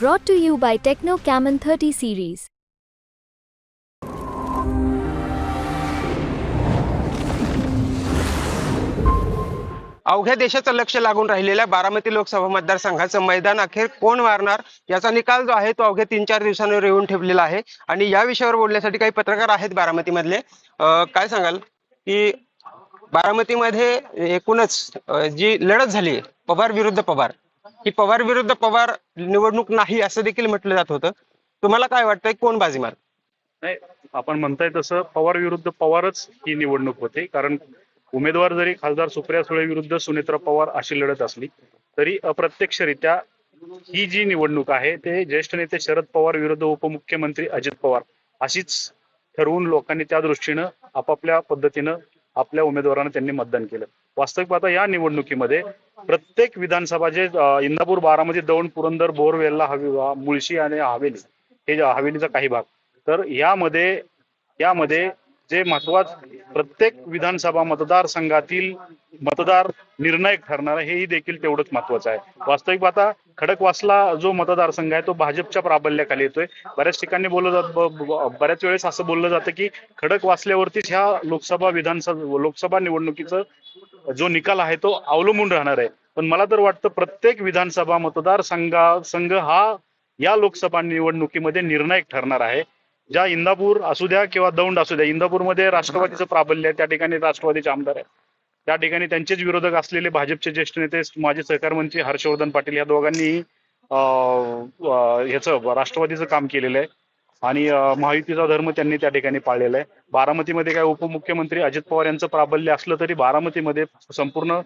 Brought to you by Techno Camon 30 series. अवघ्या देशाचं लक्ष लागून राहिलेल्या बारामती लोकसभा मतदारसंघाचं मैदान अखेर कोण मारणार? याचा निकाल जो आहे तो अवघ्या तीन चार दिवसांवर येऊन ठेवलेला आहे. आणि या विषयावर बोलण्यासाठी काही पत्रकार आहेत बारामतीमधले. काय सांगाल? की बारामतीमध्ये एकूणच जी लढत झाली पवार विरुद्ध पवार की पवार विरुद्ध पवार निवडणूक नाही असं देखील म्हटलं जात होतं. तुम्हाला काय वाटतंय? कोण बाजी मार नाही आपण म्हणताय तसं पवार विरुद्ध पवारच ही निवडणूक होते. कारण उमेदवार जरी खासदार सुप्रिया सुळे विरुद्ध सुनेत्रा पवार अशी लढत असली तरी अप्रत्यक्षरित्या ही जी निवडणूक आहे ते ज्येष्ठ नेते शरद पवार विरुद्ध उपमुख्यमंत्री अजित पवार अशीच ठरवून लोकांनी त्या दृष्टीनं आपापल्या पद्धतीनं आपल्या उमेदवारांना त्यांनी मतदान केलं. वास्तविक पाहता या निवडणुकीमध्ये प्रत्येक विधानसभा जे इंदापूर बारामती दौंड पुरंदर बोरवेलला हवी मुळशी आणि हवेली हे हवेलीचा काही भाग. तर यामध्ये यामध्ये जे महत्वाचं प्रत्येक विधानसभा मतदारसंघातील मतदार निर्णायक ठरणार हेही देखील तेवढंच महत्वाचं आहे. वास्तविक पाहता खडकवासला जो मतदारसंघ आहे तो भाजपच्या प्राबल्याखाली येतोय. बऱ्याच ठिकाणी बोललं जात बऱ्याच वेळेस असं बोललं जातं की खडकवासल्यावरतीच ह्या लोकसभा विधानसभा लोकसभा निवडणुकीचं जो निकाल आहे तो अवलंबून राहणार आहे. पण मला तर वाटतं प्रत्येक विधानसभा मतदारसंघा संघ हा या लोकसभा निवडणुकीमध्ये निर्णायक ठरणार आहे. ज्या इंदापूर असू द्या किंवा दौंड असू द्या इंदापूरमध्ये राष्ट्रवादीचं प्राबल्य आहे त्या ठिकाणी राष्ट्रवादीचे आमदार आहे त्या ठिकाणी त्यांचेच विरोधक असलेले भाजपचे ज्येष्ठ नेते माजी सहकार मंत्री हर्षवर्धन पाटील या दोघांनी ह्याचं राष्ट्रवादीचं काम केलेलं आहे. आणि महायुतीचा धर्म त्यांनी त्या ठिकाणी पाळलेला आहे. बारामतीमध्ये काय उपमुख्यमंत्री अजित पवार यांचं प्राबल्य असलं तरी बारामतीमध्ये संपूर्ण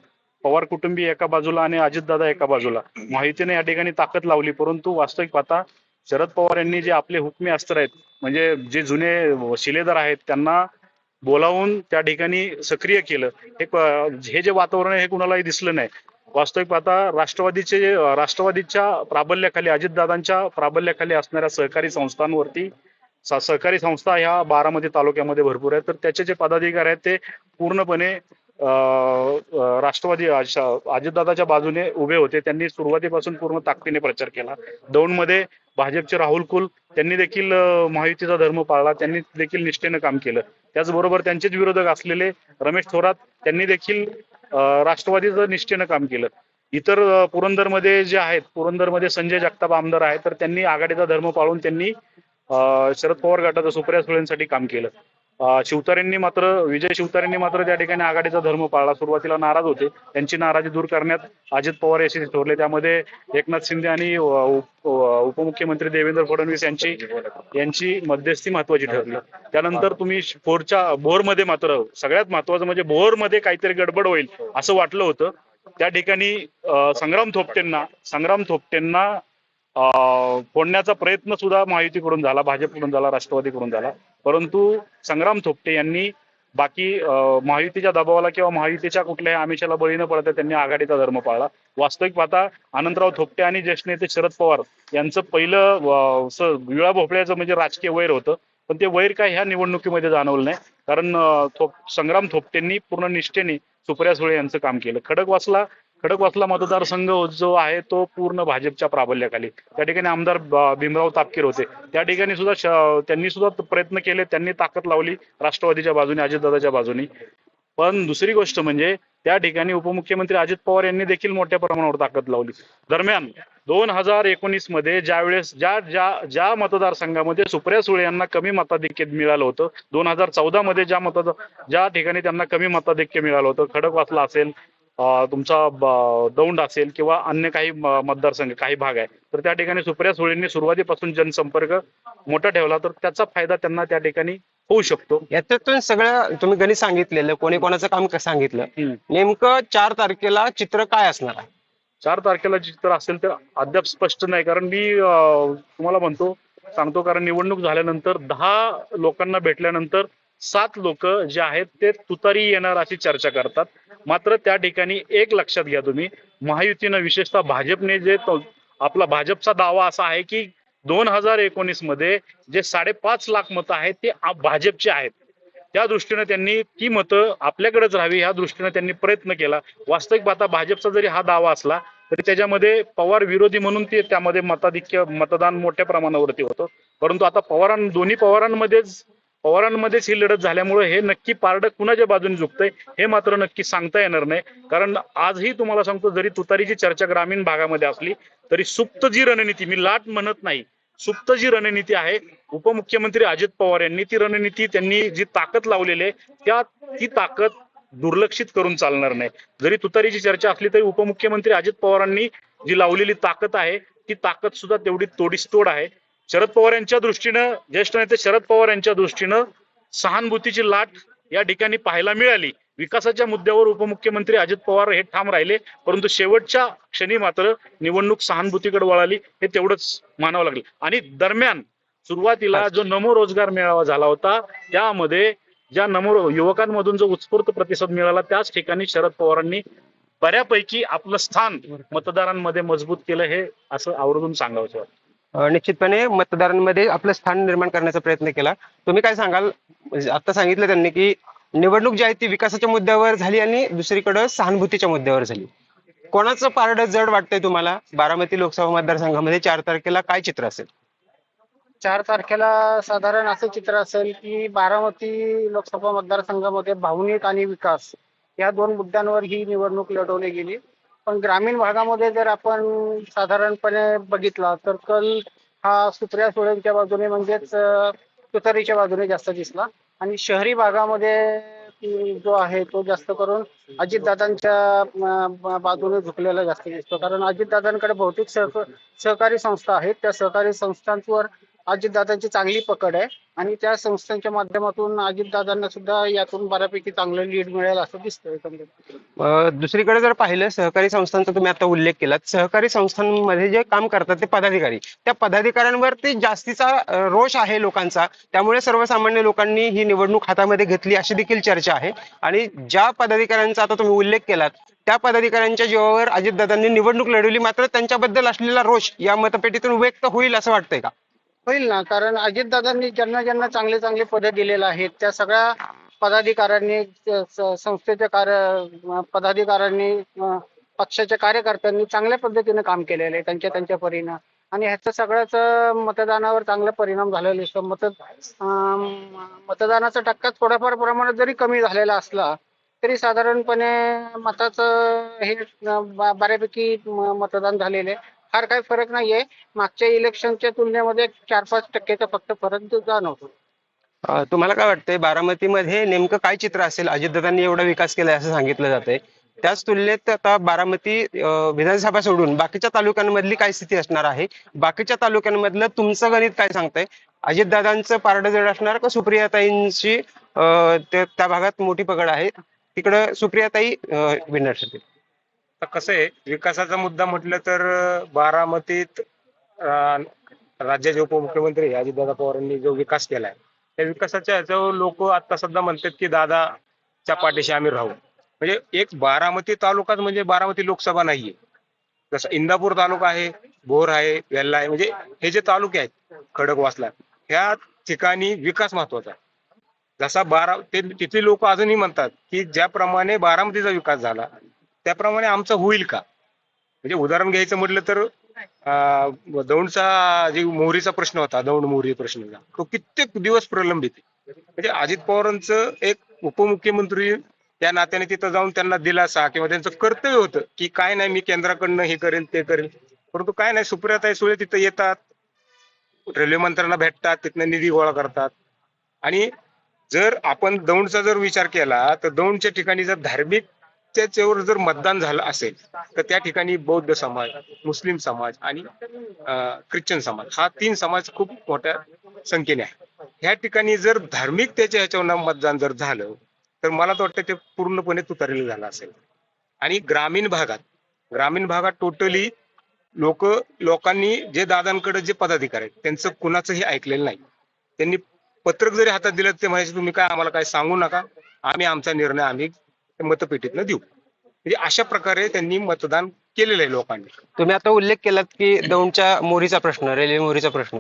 पवार कुटुंबीय एका बाजूला आणि अजितदादा एका बाजूला. माहितीने या ठिकाणी ताकद लावली परंतु वास्तविक पाहता शरद पवार यांनी जे आपले हुकमी अस्त्र आहेत म्हणजे जे जुने शिलेदार आहेत त्यांना बोलावून त्या ठिकाणी सक्रिय केलं. हे हे जे वातावरण आहे हे कुणालाही दिसलं नाही. वास्तविक पाहता राष्ट्रवादीचे राष्ट्रवादीच्या प्राबल्याखाली अजितदादांच्या प्राबल्याखाली असणाऱ्या सहकारी संस्थांवरती सहकारी संस्था ह्या बारामती तालुक्यामध्ये भरपूर आहेत. तर त्याचे जे पदाधिकारी आहेत ते पूर्णपणे अं, राष्ट्रवादी अजितदादाच्या बाजूने उभे होते. त्यांनी सुरुवातीपासून पूर्ण ताकदीने प्रचार केला. दौंडमध्ये भाजपचे राहुल कुल त्यांनी देखील महायुतीचा धर्म पाळला त्यांनी देखील निष्ठेनं काम केलं. त्याचबरोबर त्यांचेच विरोधक असलेले रमेश थोरात त्यांनी देखील राष्ट्रवादीचं निष्ठेनं काम केलं. इतर पुरंदरमध्ये जे आहेत पुरंदरमध्ये संजय जगताप आमदार आहेत तर त्यांनी आघाडीचा धर्म पाळून त्यांनी शरद पवार गटाचं सुप्रिया सुळेंसाठी काम केलं. शिवतारेंनी मात्र विजय शिवतारेंनी मात्र त्या ठिकाणी आघाडीचा धर्म पाळला. सुरुवातीला नाराज होते. त्यांची नाराजी दूर करण्यात अजित पवार यशस्वी ठरले. त्यामध्ये एकनाथ शिंदे आणि उपमुख्यमंत्री देवेंद्र फडणवीस यांची यांची मध्यस्थी महत्वाची ठरली. त्यानंतर तुम्ही भोरच्या भोरमध्ये मात्र सगळ्यात महत्वाचं म्हणजे भोरमध्ये काहीतरी गडबड होईल असं वाटलं होतं. त्या ठिकाणी संग्राम थोपटेंना संग्राम थोपटेंना फोडण्याचा प्रयत्न सुद्धा महायुतीकडून झाला भाजपकडून झाला राष्ट्रवादीकडून झाला. परंतु संग्राम थोपटे यांनी बाकी महायुतीच्या दबावाला किंवा महायुतीच्या कुठल्याही आमिषाला बळी न पडता त्यांनी आघाडीचा धर्म पाळला. वास्तविक पाहता आनंदराव थोपटे आणि ज्येष्ठ नेते शरद पवार यांचं पहिलं विळा भोपळ्याचं म्हणजे राजकीय वैर होतं. पण ते वैर काय ह्या निवडणुकीमध्ये जाणवलं नाही. कारण थोप संग्राम थोपटेंनी पूर्ण निष्ठेने सुप्रिया सुळे यांचं काम केलं. खडकवासला खडकवासला मतदारसंघ जो आहे तो पूर्ण भाजपच्या प्राबल्याखाली त्या ठिकाणी आमदार भीमराव तापकीर होते. त्या ठिकाणी सुद्धा त्यांनी सुद्धा प्रयत्न केले त्यांनी ताकद लावली राष्ट्रवादीच्या बाजूने अजितदादाच्या बाजूने. पण दुसरी गोष्ट म्हणजे त्या ठिकाणी उपमुख्यमंत्री अजित पवार यांनी देखील मोठ्या प्रमाणावर ताकद लावली. दरम्यान दोन हजार एकोणीसमध्ये ज्यावेळेस ज्या ज्या ज्या मतदारसंघामध्ये सुप्रिया सुळे यांना कमी मताधिक्य मिळालं होतं दोन हजार चौदा मध्ये ज्या मतदार ज्या ठिकाणी त्यांना कमी मताधिक्य मिळालं होतं खडकवासला असेल तुमचा दौंड असेल किंवा अन्य काही मतदारसंघ काही भाग आहे तर त्या ठिकाणी सुप्रिया सुळेंनी सुरुवातीपासून जनसंपर्क मोठा ठेवला तर त्याचा फायदा त्यांना त्या ठिकाणी होऊ शकतो. याच्यातून सगळं तुम्ही गणित सांगितलेलं कोणी कोणाचं काम सांगितलं. नेमकं चार तारखेला चित्र काय असणार आहे? चार तारखेला चित्र असेल तर अद्याप स्पष्ट नाही कारण मी तुम्हाला म्हणतो सांगतो कारण निवडणूक झाल्यानंतर दहा लोकांना भेटल्यानंतर सात लोक जे आहेत ते तुतारी येणार अशी चर्चा करतात. मात्र त्या ठिकाणी एक लक्षात घ्या तुम्ही महायुतीनं विशेषतः भाजपने जे आपला भाजपचा दावा असा आहे की दोन हजार एकोणीसमध्ये जे साडेपाच लाख मतं आहेत ते भाजपचे आहेत. त्या दृष्टीने त्यांनी ती मतं आपल्याकडेच राहावी ह्या दृष्टीने त्यांनी प्रयत्न केला. वास्तविक पाहता भाजपचा जरी हा दावा असला तरी त्याच्यामध्ये पवार विरोधी म्हणून ते त्यामध्ये मताधिक्य मतदान मोठ्या प्रमाणावरती होतं. परंतु आता पवारां दोन्ही पवारांमध्येच पवारांमध्येच ही लढत झाल्यामुळे हे नक्की पारडं कुणाच्या बाजूने झुकतंय हे मात्र नक्की सांगता येणार नाही. कारण आजही तुम्हाला सांगतो जरी तुतारीची चर्चा ग्रामीण भागामध्ये असली तरी सुप्त जी रणनीती मी लाट म्हणत नाही सुप्त जी रणनीती आहे उपमुख्यमंत्री अजित पवार यांनी ती रणनीती त्यांनी जी ताकद लावलेली आहे त्या ती ताकद दुर्लक्षित करून चालणार नाही. जरी तुतारीची चर्चा असली तरी उपमुख्यमंत्री अजित पवारांनी जी लावलेली ताकद आहे ती ताकद सुद्धा तेवढी तोडीसतोड आहे. शरद पवार यांच्या दृष्टीनं ज्येष्ठ नेते शरद पवार यांच्या दृष्टीनं सहानुभूतीची लाट या ठिकाणी पाहायला मिळाली विकासाच्या मुद्द्यावर उपमुख्यमंत्री अजित पवार हे ठाम राहिले परंतु शेवटच्या क्षणी मात्र निवडणूक सहानुभूतीकडे वळाली हे तेवढंच मानावं लागलं आणि दरम्यान सुरुवातीला जो नमो रोजगार मेळावा झाला होता त्यामध्ये ज्या नमो युवकांमधून जो उत्स्फूर्त प्रतिसाद मिळाला त्याच ठिकाणी शरद पवारांनी बऱ्यापैकी आपलं स्थान मतदारांमध्ये मजबूत केलं हे असं आवर्जून सांगावं वाटतं. निश्चितपणे मतदारांमध्ये आपलं स्थान निर्माण करण्याचा प्रयत्न केला. तुम्ही काय सांगाल? म्हणजे आता सांगितलं त्यांनी की निवडणूक जी आहे ती विकासाच्या मुद्द्यावर झाली आणि दुसरीकडे सहानुभूतीच्या मुद्द्यावर झाली. कोणाचं पारडं जड वाटतंय तुम्हाला? बारामती लोकसभा मतदारसंघामध्ये चार तारखेला काय चित्र असेल? चार तारखेला साधारण असं चित्र असेल की बारामती लोकसभा मतदारसंघामध्ये भावनिक आणि विकास या दोन मुद्द्यांवर ही निवडणूक लढवली गेली. पण ग्रामीण भागामध्ये जर आपण साधारणपणे बघितला तर कल हा सुप्रिया सुळेंच्या बाजूने म्हणजेच तुतारीच्या बाजूने जास्त दिसला. आणि शहरी भागामध्ये जो आहे तो जास्त करून अजितदादांच्या बाजूने झुकलेला जास्त दिसतो. कारण अजितदादांकडे भौतिक सहक सहकारी संस्था आहेत. त्या सहकारी संस्थांवर अजितदादांची चांगली पकड आहे. आणि त्या संस्थांच्या माध्यमातून अजितदादांना सुद्धा यातून बऱ्यापैकी चांगलं लीड मिळेल असं दिसतंय एकंदरीत. दुसरीकडे जर पाहिलं सहकारी संस्थांचा तुम्ही आता उल्लेख केलात. सहकारी संस्थांमध्ये जे काम करतात ते पदाधिकारी. त्या पदाधिकाऱ्यांवरती जास्तीचा रोष आहे लोकांचा. त्यामुळे सर्वसामान्य लोकांनी ही निवडणूक हातामध्ये घेतली अशी देखील चर्चा आहे. आणि ज्या पदाधिकाऱ्यांचा आता तुम्ही उल्लेख केलात त्या पदाधिकाऱ्यांच्या जीवावर अजितदादांनी निवडणूक लढवली मात्र त्यांच्याबद्दल असलेला रोष या मतपेटीतून व्यक्त होईल असं वाटतंय का? होईल ना. कारण अजितदादांनी ज्यांना ज्यांना चांगले चांगले पदं दिलेले आहेत त्या सगळ्या पदाधिकाऱ्यांनी संस्थेच्या कार्य पदाधिकाऱ्यांनी पक्षाच्या कार्यकर्त्यांनी चांगल्या पद्धतीने काम केलेलं आहे त्यांच्या त्यांच्या परीनं. आणि ह्याचा सगळ्याच मतदानावर चांगला परिणाम झालेला दिसतो मत मतदानाचा टक्का थोड्याफार प्रमाणात जरी कमी झालेला असला तरी साधारणपणे मताचं हे बऱ्यापैकी मतदान झालेलं आहे. फार काही फरक नाहीये. मागच्या इलेक्शनच्या तुलनेमध्ये चार पाच टक्केचा फक्त फरक जाणवतो. तुम्हाला काय वाटतंय बारामतीमध्ये नेमकं काय चित्र असेल? अजितदादांनी एवढा विकास केलाय असं सांगितलं जातंय. त्याच तुलनेत आता बारामती विधानसभा सोडून बाकीच्या तालुक्यांमधली काय स्थिती असणार आहे? बाकीच्या तालुक्यांमधलं तुमचं गणित काय सांगतंय? अजितदादांचं पारडं जड असणार का सुप्रियाताईंची त्या भागात मोठी पकड आहे? तिकडं सुप्रियाताई विनर ठरतील आता कसं आहे विकासाचा मुद्दा म्हटलं तर बारामतीत राज्याचे उपमुख्यमंत्री अजितदादा पवारांनी जो विकास केलाय त्या विकासाच्या ह्याच्यावर लोक आता सध्या म्हणतात की दादाच्या पाठीशी आम्ही राहू. म्हणजे एक बारामती तालुकाच म्हणजे बारामती लोकसभा नाहीये. जसं इंदापूर तालुका आहे भोर आहे वेल्ला आहे म्हणजे हे जे तालुके आहेत खडकवासला ह्या ठिकाणी विकास महत्त्वाचा आहे. जसा बारा ते तिथले लोक अजूनही म्हणतात की ज्याप्रमाणे बारामतीचा विकास झाला त्याप्रमाणे आमचं होईल का? म्हणजे उदाहरण घ्यायचं म्हटलं तर दौंडचा जे मोहरीचा प्रश्न होता दौंड मोहरी प्रश्न तो कित्येक दिवस प्रलंबित आहे. म्हणजे अजित पवारांचं एक उपमुख्यमंत्री त्या नात्याने तिथं जाऊन त्यांना दिलासा किंवा त्यांचं कर्तव्य होतं की काय नाही मी केंद्राकडनं हे करेल ते करेल परंतु काय नाही सुप्रियाताई सुळे तिथं येतात. रेल्वे मंत्र्यांना भेटतात तिथनं निधी गोळा करतात. आणि जर आपण दौंडचा जर विचार केला तर दौंडच्या ठिकाणी जर धार्मिक त्याच्यावर जर मतदान झालं असेल तर त्या ठिकाणी बौद्ध समाज मुस्लिम समाज आणि ख्रिश्चन समाज हा तीन समाज खूप मोठ्या संख्येने आहे. ह्या ठिकाणी जर धार्मिक त्याच्या ह्याच्यावर मतदान जर झालं तर मला तर वाटतं ते पूर्णपणे तुतारीला झालं असेल. आणि ग्रामीण भागात ग्रामीण भागात टोटली लोक लोकांनी जे दादांकडे जे पदाधिकारी आहेत त्यांचं कुणाचंही ऐकलेलं नाही. त्यांनी पत्रक जरी हातात दिलं ते म्हणायचे तुम्ही काय आम्हाला काय सांगू नका? आम्ही आमचा निर्णय आम्ही मतपेटीतनं देऊ. म्हणजे अशा प्रकारे त्यांनी मतदान केलेलं आहे लोकांनी. तुम्ही आता उल्लेख केलात की दौंडच्या मोरीचा प्रश्न रेल्वे मोरीचा प्रश्न.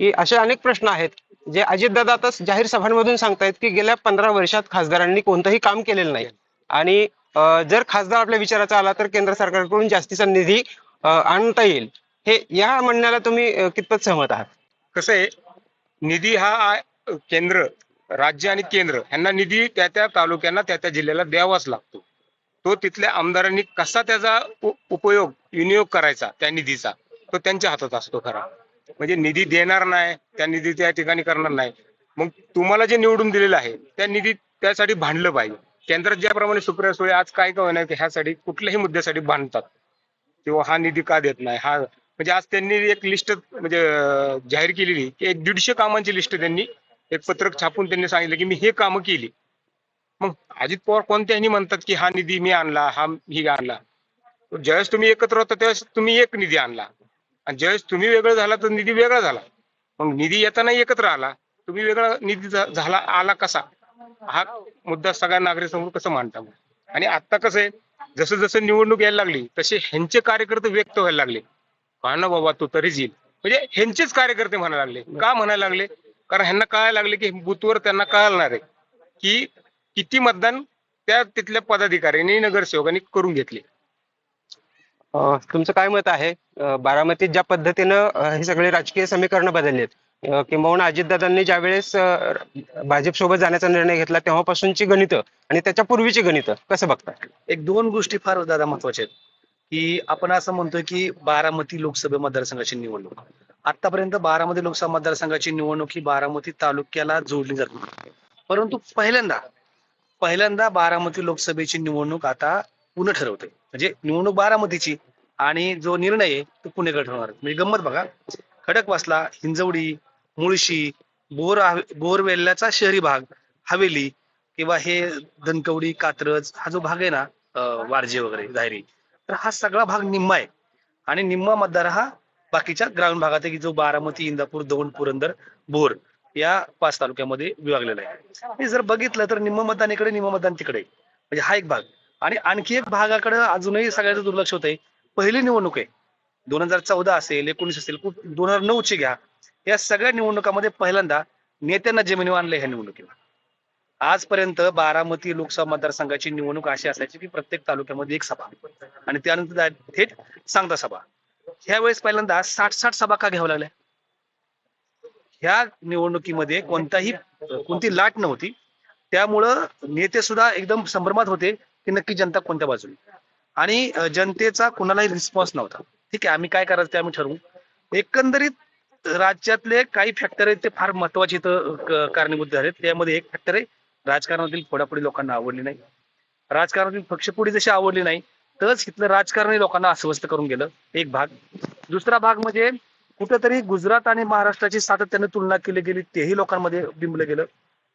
की असे अनेक प्रश्न आहेत जे अजितदादा आता जाहीर सभांमधून सांगतायत की गेल्या पंधरा वर्षात खासदारांनी कोणतंही काम केलेलं नाही. आणि जर खासदार आपल्या विचाराचा आला तर केंद्र सरकारकडून जास्तीचा निधी आणता येईल. हे या म्हणण्याला तुम्ही कितपत सहमत आहात? कसं आहे निधी हा केंद्र राज्य आणि केंद्र यांना निधी त्या त्या तालुक्यांना त्या त्या जिल्ह्याला द्यावाच लागतो. तो तिथल्या आमदारांनी कसा त्याचा उपयोग विनियोग करायचा त्या निधीचा तो त्यांच्या हातात असतो खरा. म्हणजे निधी देणार नाही त्या निधी त्या ठिकाणी करणार नाही. मग तुम्हाला जे निवडून दिलेलं आहे त्या निधी त्यासाठी भांडलं पाहिजे. केंद्रात ज्याप्रमाणे सुप्रिया सुळे आज काय काय होणार की ह्यासाठी कुठल्याही मुद्द्यासाठी भांडतात. किंवा हा निधी का देत नाही हा म्हणजे आज त्यांनी एक लिस्ट म्हणजे जाहीर केलेली की एक दीडशे कामांची लिस्ट त्यांनी एक पत्रक छापून त्यांनी सांगितलं की मी हे कामं केली. मग अजित पवार कोणत्याही म्हणतात की हा निधी मी आणला हा ही आणला. ज्यावेळेस तुम्ही एकत्र होता त्यावेळेस तुम्ही एक निधी आणला. आणि ज्यावेळेस तुम्ही वेगळं झाला तर निधी वेगळा झाला. मग निधी येताना एकत्र आला. तुम्ही वेगळा निधी झाला आला कसा? हा मुद्दा सगळ्या नागरिकांसमोर कसं मांडता आणि आता कसं आहे? जसं जसं निवडणूक यायला लागली तसे ह्यांचे कार्यकर्ते व्यक्त व्हायला लागले. का ना बाबा तू तरीच येईल. म्हणजे ह्यांचेच कार्यकर्ते म्हणायला लागले. का म्हणायला लागले? कारण ह्यांना कळायला लागले की बुथवर त्यांना कळणार आहे की किती मतदान त्या तिथल्या पदाधिकाऱ्यांनी नगरसेवकांनी करून घेतले. अ, तुमचं काय मत आहे? बारामतीत ज्या पद्धतीनं हे सगळे राजकीय समीकरण बदललेत अ, किंबहुना अजितदादांनी ज्यावेळेस भाजप सोबत जाण्याचा निर्णय घेतला तेव्हापासूनची गणितं आणि त्याच्या पूर्वीची गणितं कसं बघता एक दोन गोष्टी फार दादा महत्त्वाच्या आहेत की आपण असं म्हणतोय की बारामती लोकसभा मतदारसंघाची निवडणूक. आतापर्यंत बारामती लोकसभा मतदारसंघाची निवडणूक ही बारामती तालुक्याला जोडली जाते परंतु पहिल्यांदा पहिल्यांदा बारामती लोकसभेची निवडणूक आता पुणे ठरवते. म्हणजे निवडणूक बारामतीची आणि जो निर्णय आहे तो पुणेकडे ठरवणार म्हणजे गंमत बघा खडकवासला हिंजवडी मुळशी बोर बोरवेल्ल्याचा शहरी भाग हवेली किंवा हे धनकवडी कात्रज हा जो भाग आहे ना वारजे वगैरे जाहिरी तर हा सगळा भाग निम्मा आहे. आणि निम्मा मतदार हा बाकीच्या ग्रामीण भागात आहे की जो बारामती इंदापूर दौंड पुरंदर भोर या पाच तालुक्यामध्ये विभागलेला आहे. आणि जर बघितलं तर निम्म मतदान इकडे निम्म मतदान तिकडे. म्हणजे हा एक भाग. आणि आणखी एक भागाकडे अजूनही सगळ्याचं दुर्लक्ष होत आहे पहिली निवडणूक आहे. दोन हजार चौदा असेल एकोणीस असेल दोन हजार नऊ ची घ्या. या सगळ्या निवडणुकामध्ये पहिल्यांदा नेत्यांना जमिनीवर आणलं ह्या निवडणुकीला. आजपर्यंत बारामती लोकसभा मतदारसंघाची निवडणूक अशी असायची की प्रत्येक तालुक्यामध्ये एक सभा. आणि त्यानंतर थेट सांगता सभा. ह्या वेळेस पहिल्यांदा साठ साठ सभा का घ्याव्या लागल्या? ह्या निवडणुकीमध्ये कोणताही कोणती लाट नव्हती. त्यामुळं नेते सुद्धा एकदम संभ्रमात होते की नक्की जनता कोणत्या बाजूने. आणि जनतेचा कुणालाही रिस्पॉन्स नव्हता. ठीक आहे आम्ही काय करायचं ते आम्ही ठरवू. एकंदरीत राज्यातले काही फॅक्टर आहेत ते फार महत्त्वाचे इथं कारणीभूत झाले त्यामध्ये एक फॅक्टर आहे राजकारणातील फोडाफोडी लोकांना आवडली नाही. राजकारणातील पक्षपुढी जशी आवडली नाही तरच इथलं राजकारणी लोकांना अस्वस्थ करून गेलं एक भाग. दुसरा भाग म्हणजे कुठेतरी गुजरात आणि महाराष्ट्राची सातत्याने तुलना केली गेली तेही लोकांमध्ये बिंबलं गेलं.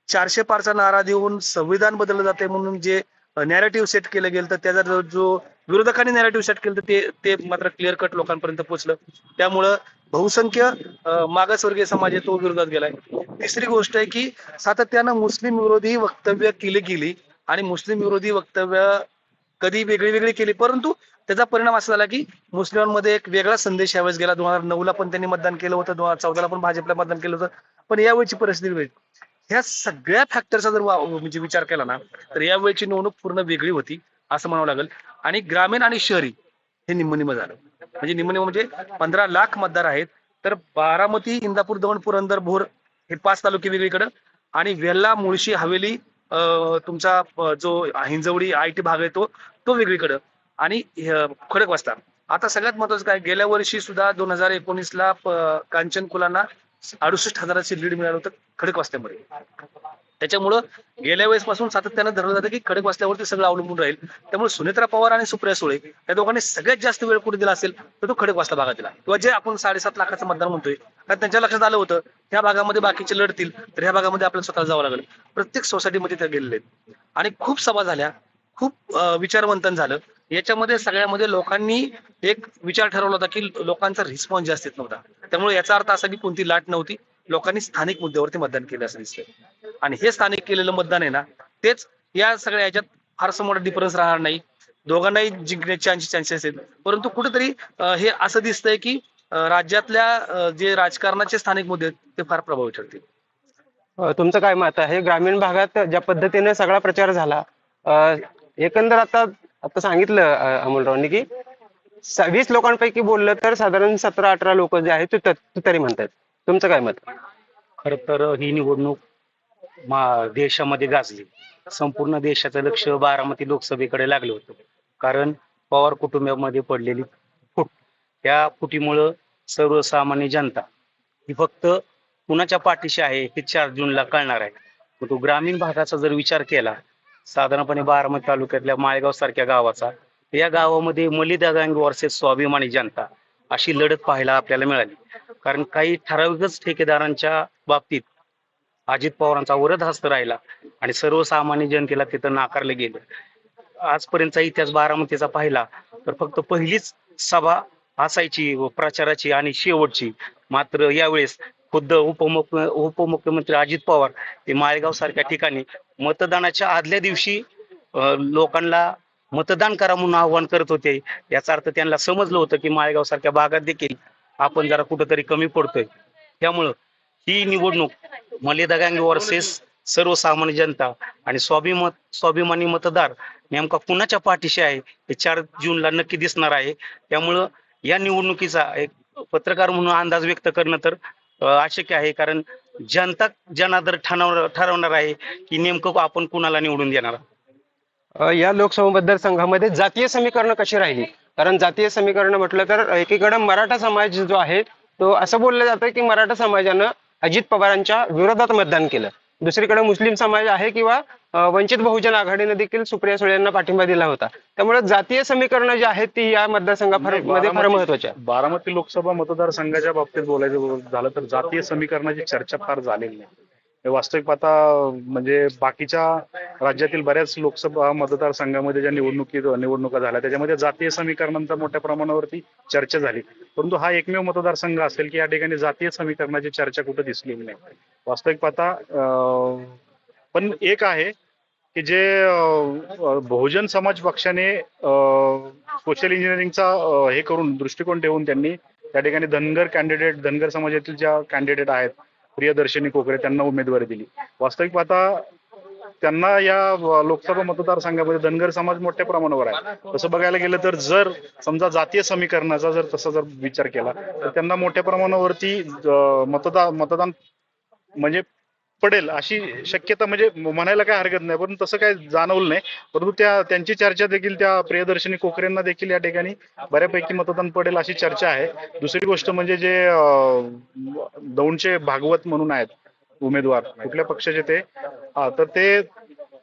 चारशे पारचा नारा देऊन संविधान बदललं जाते म्हणून जे नॅरेटिव्ह सेट केलं गेलं तर त्याचा जो- विरोधकांनी नॅरेटिव्ह सेट केलं तर ते ते मात्र क्लिअर कट लोकांपर्यंत पोहोचलं त्यामुळं बहुसंख्य मागासवर्गीय समाज आहे तो विरोधात गेलाय. तिसरी गोष्ट आहे की सातत्यानं मुस्लिम विरोधी वक्तव्य केली गेली आणि मुस्लिम विरोधी वक्तव्य कधी वेगळी वेगळी केली. परंतु त्याचा परिणाम असा झाला की मुस्लिमांमध्ये एक वेगळा संदेश यावेळेस गेला. दोन हजार नऊ ला पण त्यांनी मतदान केलं होतं. दोन हजार चौदाला पण भाजपला मतदान केलं होतं. पण यावेळची परिस्थिती वेगळी. ह्या सगळ्या फॅक्टरचा जर वा- म्हणजे विचार केला ना तर यावेळची निवडणूक पूर्ण वेगळी होती असं म्हणावं लागेल. आणि ग्रामीण आणि शहरी हे निम्मनिम झालं. म्हणजे निम्मनिम म्हणजे पंधरा लाख मतदार आहेत. तर बारामती इंदापूर दौंड पुरंदर भोर हे पाच तालुके वेगळीकडं. आणि वेल्ला मुळशी हवेली तुमचा जो हिंजवडी आय टी भाग आहे तो तो वेगळीकडं. आणि खडक वाजता आता सगळ्यात महत्वाचं काय गेल्या वर्षी सुद्धा दोन हजार एकोणीसला कांचन कुलांना अडुसष्ट हजाराची लीड मिळालं होतं खडकवासल्यामध्ये त्याच्यामुळं गेल्या वेळेस पासून सातत्यानं धरलं जातं की खडक वाचल्यावरती सगळं अवलंबून राहील. त्यामुळे सुनेत्रा पवार आणि सुप्रिया सुळे या दोघांनी सगळ्यात जास्त वेळ कुठे दिला असेल तर तो खडक वाचला भागात दिला. किंवा जे आपण साडेसात लाखाचं मतदान म्हणतोय कारण त्यांच्या लक्षात आलं होतं ह्या भागामध्ये बाकीचे लढतील तर ह्या भागामध्ये आपल्याला स्वतःला जावं लागेल. प्रत्येक सोसायटीमध्ये ते गेलेले आणि खूप सभा झाल्या खूप विचारवंतन झालं. याच्यामध्ये सगळ्यामध्ये लोकांनी एक विचार ठरवला होता की लोकांचा रिस्पॉन्स जास्त येत नव्हता. त्यामुळे याचा अर्थ असा की कोणती लाट नव्हती लोकांनी स्थानिक मुद्द्यावरती मतदान केलं असं दिसतंय. आणि हे स्थानिक केलेलं मतदान आहे ना तेच या सगळ्या याच्यात फारसं मोठा डिफरन्स राहणार नाही. दोघांनाही जिंकण्याचे चान्सेस आहेत परंतु कुठेतरी हे असं दिसतंय की राज्यातल्या जे राजकारणाचे स्थानिक मुद्दे आहेत ते फार प्रभावी ठरतील. तुमचं काय मत आहे? ग्रामीण भागात ज्या पद्धतीने सगळा प्रचार झाला एकंदर आता आता सांगितलं अमोलरावांनी की वीस लोकांपैकी बोललं तर साधारण सतरा अठरा लोक जे आहेत ते त- तरी म्हणतात तुमचं काय मत? खर तर ही निवडणूक मा- देशामध्ये गाजली. संपूर्ण देशाचं लक्ष बारामती लोकसभेकडे लागलं होतं. कारण पवार कुटुंबामध्ये पडलेली फूट. त्या फुटीमुळं सर्वसामान्य जनता ही फक्त कुणाच्या पाठीशी आहे हे चार जूनला कळणार आहे. मग तो ग्रामीण भागाचा जर विचार केला साधारणपणे बारामती तालुक्यातल्या माळेगाव सारख्या गावाचा या गावामध्ये मलिदादांग वर्सेस स्वाभिमानी जनता अशी लढत पाहायला आपल्याला मिळाली. कारण काही ठराविकच ठेकेदारांच्या बाबतीत अजित पवारांचा वरद हस्त राहिला आणि सर्वसामान्य जनतेला तिथं नाकारलं गेलं. आजपर्यंतचा इतिहास बारामतीचा पाहिला तर फक्त पहिलीच सभा असायची व प्रचाराची आणि शेवटची. मात्र यावेळेस खुद्द उपमुख उपमुख्यमंत्री अजित पवार ते माळेगाव सारख्या ठिकाणी मतदानाच्या आदल्या दिवशी लोकांना मतदान करा म्हणून आव्हान करत होते. याचा अर्थ त्यांना समजलं होतं की माळेगाव सारख्या भागात देखील आपण जरा कुठंतरी कमी पडतोय. त्यामुळं ही निवडणूक मलिदा गँग वर्सेस सर्वसामान्य जनता आणि स्वाभिमत स्वाभिमानी मतदार नेमका कुणाच्या पाठीशी आहे हे चार जूनला नक्की दिसणार आहे. त्यामुळं या निवडणुकीचा एक पत्रकार म्हणून अंदाज व्यक्त करणं तर अशक्य आहे. कारण जनता जनादर ठरवणार ठरवणार आहे की नेमकं आपण कुणाला निवडून देणार या लोकसभा मतदारसंघामध्ये जातीय समीकरण कशी राहिली? कारण जातीय समीकरण म्हटलं तर एकीकडे मराठा समाज जो आहे तो असं बोललं जातं की मराठा समाजानं अजित पवारांच्या विरोधात मतदान केलं. दुसरीकडे मुस्लिम समाज आहे किंवा वंचित बहुजन आघाडीने देखील सुप्रिया सुळे यांना पाठिंबा दिला होता. त्यामुळे जातीय समीकरणं जी आहेत ती या मतदारसंघामध्ये फार बारामती- महत्वाची आहे बारामती लोकसभा मतदारसंघाच्या बाबतीत बोलायचं झालं तर जातीय समीकरणाची चर्चा फार झालेली नाही. वास्तविक पाहता म्हणजे बाकीच्या राज्यातील बऱ्याच लोकसभा मतदारसंघामध्ये ज्या निवडणुकी निवडणुका झाल्या त्याच्यामध्ये जातीय समीकरणांचा मोठ्या प्रमाणावरती चर्चा झाली. परंतु हा एकमेव मतदारसंघ असेल की या ठिकाणी जातीय समीकरणाची चर्चा कुठं दिसलेली नाही. वास्तविक पाहता पण एक आहे की जे बहुजन समाज पक्षाने सोशल इंजिनिअरिंगचा हे करून दृष्टिकोन ठेवून त्यांनी त्या ठिकाणी धनगर कॅन्डिडेट धनगर समाजातील ज्या कॅन्डिडेट आहेत प्रियदर्शनी कोकरे त्यांना उमेदवारी दिली. वास्तविक पाहता त्यांना या लोकसभा मतदारसंघामध्ये धनगर समाज मोठ्या प्रमाणावर आहे. तसं बघायला गेलं तर जर समजा जातीय समीकरणाचा जर तसा जर विचार केला तर त्यांना मोठ्या प्रमाणावरती मतदा मतदान म्हणजे पडेल अशी शक्यता म्हणजे म्हणायला काय हरकत नाही. पण तसं काय जाणवलं नाही. परंतु त्या त्यांची चर्चा देखील त्या प्रियदर्शनी कोकरेंना देखील या ठिकाणी बऱ्यापैकी मतदान पडेल अशी चर्चा आहे. दुसरी गोष्ट म्हणजे जे दौंडचे भागवत म्हणून आहेत उमेदवार कुठल्या पक्षाचे ते? हा, तर ते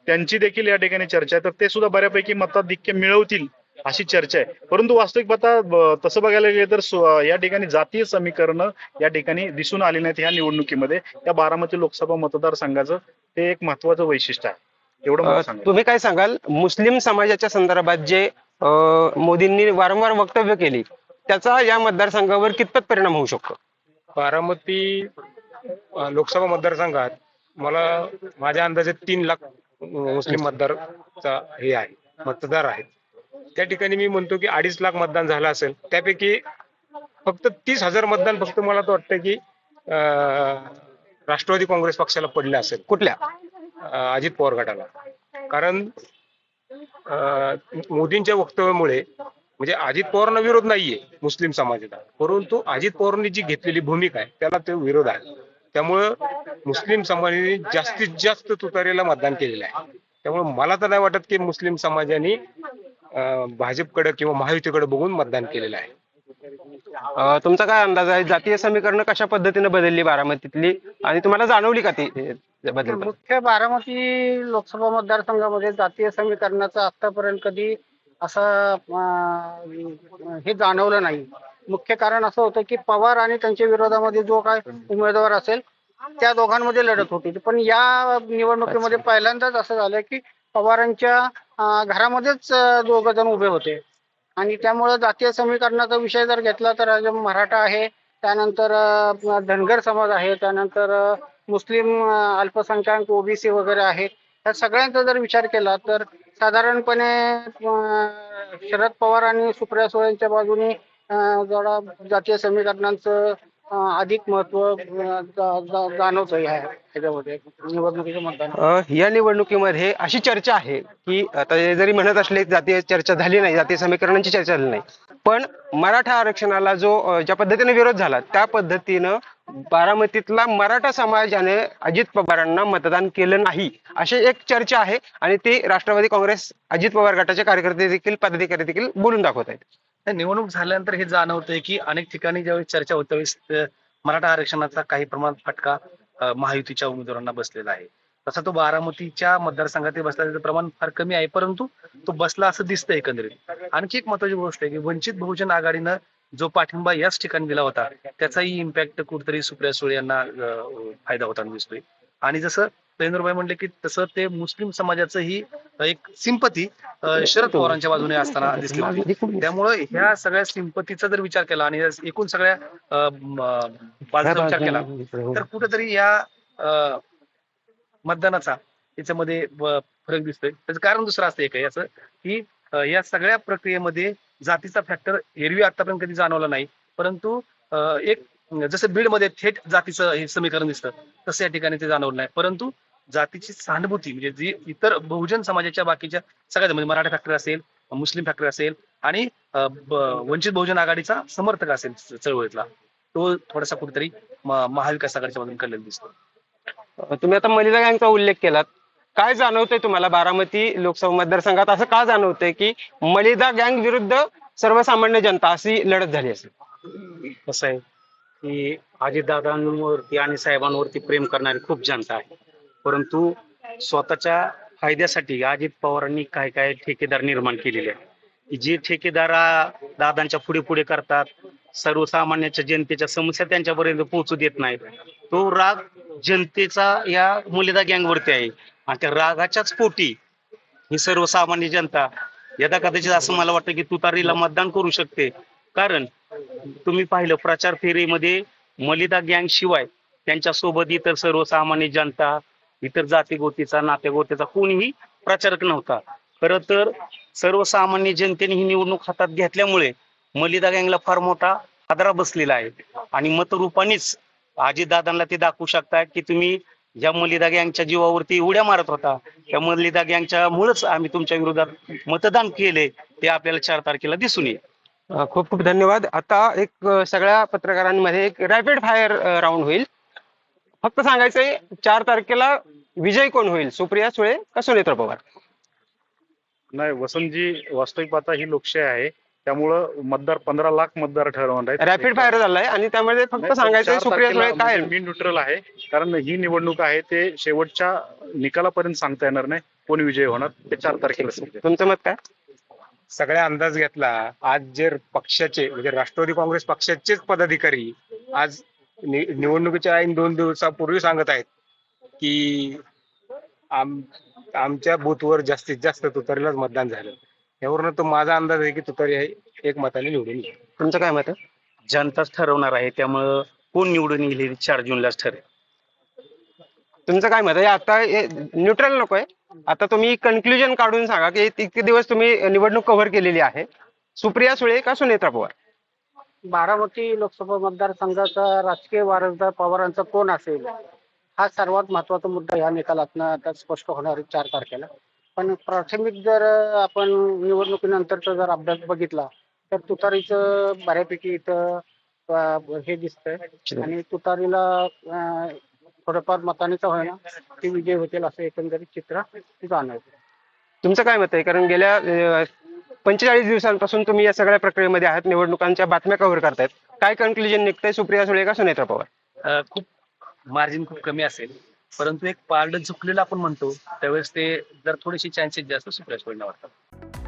त्यांची देखील या ठिकाणी चर्चा आहे. तर ते सुद्धा बऱ्यापैकी मताधिक्य मिळवतील अशी चर्चा आहे. परंतु वास्तविक पाहता ब- तसं बघायला गेलं तर सु- या ठिकाणी जातीय समीकरण या ठिकाणी दिसून आली नाहीत ह्या निवडणुकीमध्ये. या बारामती लोकसभा मतदारसंघाचं ते एक महत्वाचं वैशिष्ट्य आहे. एवढं अ, मला सांगा तुम्ही काय सांगाल? मुस्लिम समाजाच्या संदर्भात जे मोदींनी वारंवार वक्तव्य केली त्याचा या मतदारसंघावर कितपत परिणाम होऊ शकतो? बारामती लोकसभा मतदारसंघात मला माझ्या अंदाजे तीन लाख मुस्लिम मतदारचा हे आहे मतदार आहेत. त्या ठिकाणी मी म्हणतो की अडीच लाख मतदान झालं असेल त्यापैकी फक्त तीस हजार मतदान फक्त मला तर वाटतं की राष्ट्रवादी काँग्रेस पक्षाला पडले असेल. कुठल्या? अजित पवार गटाला. कारण अं, मोदींच्या वक्तव्यामुळे म्हणजे अजित पवारांना विरोध नाहीये मुस्लिम समाजाला परंतु अजित पवारांनी जी घेतलेली भूमिका आहे त्याला ते विरोध आहे. त्यामुळं मुस्लिम समाजाने जास्तीत जास्त तुतारीला मतदान केलेलं आहे. त्यामुळे मला तर नाही वाटत की मुस्लिम समाजाने भाजपकडे किंवा महायुतीकडे बघून मतदान केलेलं आहे. तुमचा काय अंदाज आहे? जातीय समीकरण कशा पद्धतीने बदलली बारामतीतली? आणि तुम्हाला जाणवली का ती बदल मुख्य बारामती लोकसभा मतदारसंघामध्ये जातीय समीकरणाचा आतापर्यंत कधी असं हे जाणवलं नाही. मुख्य कारण असं होतं की पवार आणि त्यांच्या विरोधामध्ये जो काय उमेदवार असेल त्या दोघांमध्ये लढत होती. पण या निवडणुकीमध्ये पहिल्यांदाच असं झालं की पवारांच्या घरामध्येच दोघ जण उभे होते. आणि त्यामुळे जातीय समीकरणाचा विषय जर घेतला तर मराठा आहे त्यानंतर धनगर समाज आहे त्यानंतर मुस्लिम अल्पसंख्याक ओबीसी वगैरे आहेत. या सगळ्यांचा जर विचार केला तर साधारणपणे शरद पवार आणि सुप्रिया सुळेंच्या बाजूने जरा जातीय समीकरणांचं अधिक महत्त्व जाणवत ह्या ह्याच्यामध्ये निवडणुकीच्या मतदान. या निवडणुकीमध्ये अशी चर्चा आहे की आता हे जरी म्हणत असले जातीय चर्चा झाली नाही जातीय समीकरणांची चर्चा झाली नाही पण मराठा आरक्षणाला जो ज्या पद्धतीने विरोध झाला त्या पद्धतीनं बारामतीतला मराठा समाजाने अजित पवारांना मतदान केलं नाही अशी एक चर्चा आहे आणि ती राष्ट्रवादी काँग्रेस अजित पवार गटाचे कार्यकर्ते देखील पदाधिकारी देखील बोलून दाखवत आहेत. निवडणूक झाल्यानंतर हे जाणवतंय की अनेक ठिकाणी ज्यावेळी चर्चा होते त्यावेळेस मराठा आरक्षणाचा काही प्रमाणात फटका महायुतीच्या उमेदवारांना बसलेला आहे. तसा तो बारामतीच्या मतदारसंघातील बसला त्याचं प्रमाण फार कमी आहे परंतु तो बसला असं दिसतं एकंदरीत. आणखी एक महत्वाची गोष्ट आहे की वंचित बहुजन आघाडीनं जो पाठिंबा याच ठिकाणी दिला होता त्याचाही इम्पॅक्ट कुठेतरी सुप्रिया सुळे यांना फायदा होताना दिसतोय. आणि जसं नरेंद्रभाई म्हणले की तसं ते मुस्लिम समाजाचं ही एक सिंपती शरद पवारांच्या बाजूने असताना दिसली. होती त्यामुळं ह्या सगळ्या सिंपतीचा जर विचार केला आणि एकूण सगळ्या बाजूचा विचार केला तर कुठेतरी या मतदानाचा याच्यामध्ये फरक दिसतोय. त्याचं कारण दुसरं असतं एक याचं की या सगळ्या प्रक्रियेमध्ये जातीचा फॅक्टर एरवी आतापर्यंत कधी जाणवला नाही. परंतु एक जसं बीडमध्ये थेट जातीचं हे समीकरण दिसतं तसं या ठिकाणी ते जाणवलं नाही. परंतु जातीची सहानुभूती म्हणजे जी इतर बहुजन समाजाच्या बाकीच्या सगळ्या म्हणजे मराठा फॅक्टर असेल मुस्लिम फॅक्टर असेल आणि वंचित बहुजन आघाडीचा समर्थक असेल चळवळीतला तो थोडासा कुठेतरी महाविकास आघाडीच्या मधून कळलेला दिसतो. तुम्ही आता मलिदा गँगचा उल्लेख केलात. काय जाणवतंय तुम्हाला बारामती लोकसभा मतदारसंघात? असं का जाणवतंय की मलिदा गँग विरुद्ध सर्वसामान्य जनता अशी लढत झाली असेल? कसं आहे? की अजितदादांवरती आणि साहेबांवरती प्रेम करणारी खूप जनता आहे. परंतु स्वतःच्या फायद्यासाठी अजित पवारांनी काय काय ठेकेदार निर्माण केलेले आहेत. जे ठेकेदार दादांच्या पुढे पुढे करतात सर्वसामान्याच्या जनतेच्या समस्या त्यांच्यापर्यंत पोहोचू देत नाहीत. तो राग जनतेचा या मुलिदा गँगवरती आहे. आणि त्या रागाच्याच पोटी ही सर्वसामान्य जनता यदा कदाचित असं मला वाटतं की तू तारीला मतदान करू शकते कारण तुम्ही पाहिलं प्रचार फेरीमध्ये मलिदा गँग शिवाय त्यांच्यासोबत इतर सर्वसामान्य जनता इतर जाती गोतीचा नात्या गोतीचा कोणीही प्रचारक नव्हता. खर तर सर्वसामान्य जनतेने ही निवडणूक हातात घेतल्यामुळे मलिदा गँगला फार मोठा हादरा बसलेला आहे. आणि मतरूपानेच अजितदादांना ते दाखवू शकतात की तुम्ही ज्या मलिदा गँगच्या जीवावरती उड्या मारत होता त्या मलिदा गँगच्या मुळेच आम्ही तुमच्या विरोधात मतदान केले ते आपल्याला चार तारखेला दिसून येईल. खूप खूप धन्यवाद. आता एक सगळ्या पत्रकारांमध्ये एक रॅपिड फायर राऊंड होईल. फक्त सांगायचंय चार तारखेला विजय कोण होईल? सुप्रिया सुळे का सुनेत्र पवार? नाही वसंतजी वास्तविक पाहता ही लोकशाही आहे. त्यामुळं मतदार पंधरा लाख मतदार ठरवणार आहेत. रॅपिड फायर झालाय आणि त्यामध्ये फक्त सांगायचंय चार सुप्रिया सुळे काय मी न्यूट्रल आहे. कारण ही निवडणूक आहे ते शेवटच्या निकालापर्यंत सांगता येणार नाही कोण विजय होणार. ते चार तारखेला. तुमचं मत काय? सगळ्या अंदाज घेतला आज जे पक्षाचे म्हणजे राष्ट्रवादी काँग्रेस पक्षाचेच पदाधिकारी आज निवडणुकीच्या ऐन दोन दिवसापूर्वी सांगत आहेत की आम आमच्या बूथवर जास्तीत जास्त तुतारीलाच मतदान झालं. यावरून तो माझा अंदाज आहे की तुतारी एक मताने निवडून येईल. तुमचं काय मत जनताच ठरवणार आहे त्यामुळं कोण निवडून येईल चार जूनलाच ठरेल. तुमचं काय मत आहे? आता न्यूट्रल नको आहे? आता तुम्ही कन्क्लुजन काढून सांगा की इतके दिवस तुम्ही निवडणूक कव्हर केलेली आहे. सुप्रिया सुळे का सुनेत्रा पवार? बारामती लोकसभा मतदारसंघाचा राजकीय वारसदार पवारांचा कोण असेल हा सर्वात महत्त्वाचा मुद्दा या निकालातनं आता स्पष्ट होणार आहे चार तारखेला. पण प्राथमिक जर आपण निवडणुकीनंतरचा जर अभ्यास बघितला तर तुतारीचं बऱ्यापैकी इथं हे दिसतंय. आणि तुतारीला थोडंफार मतानेचा होईना. ते विजय होतील असं एकंदरीत चित्र जाणवतं. तुमचं काय मत आहे? कारण गेल्या पंचेचाळीस दिवसांपासून तुम्ही या सगळ्या प्रक्रियेमध्ये आहात निवडणुकांच्या बातम्या कव्हर करतायत. काय कन्क्लुजन निघतंय? सुप्रिया सुळे का सुनेत्रा पवार? अं, खूप मार्जिन खूप कमी असेल. परंतु एक पारड झुकलेलं आपण म्हणतो. त्यावेळेस ते जर थोडेसे चान्सेस जास्त सुप्रिया सुळेंना वाटतात.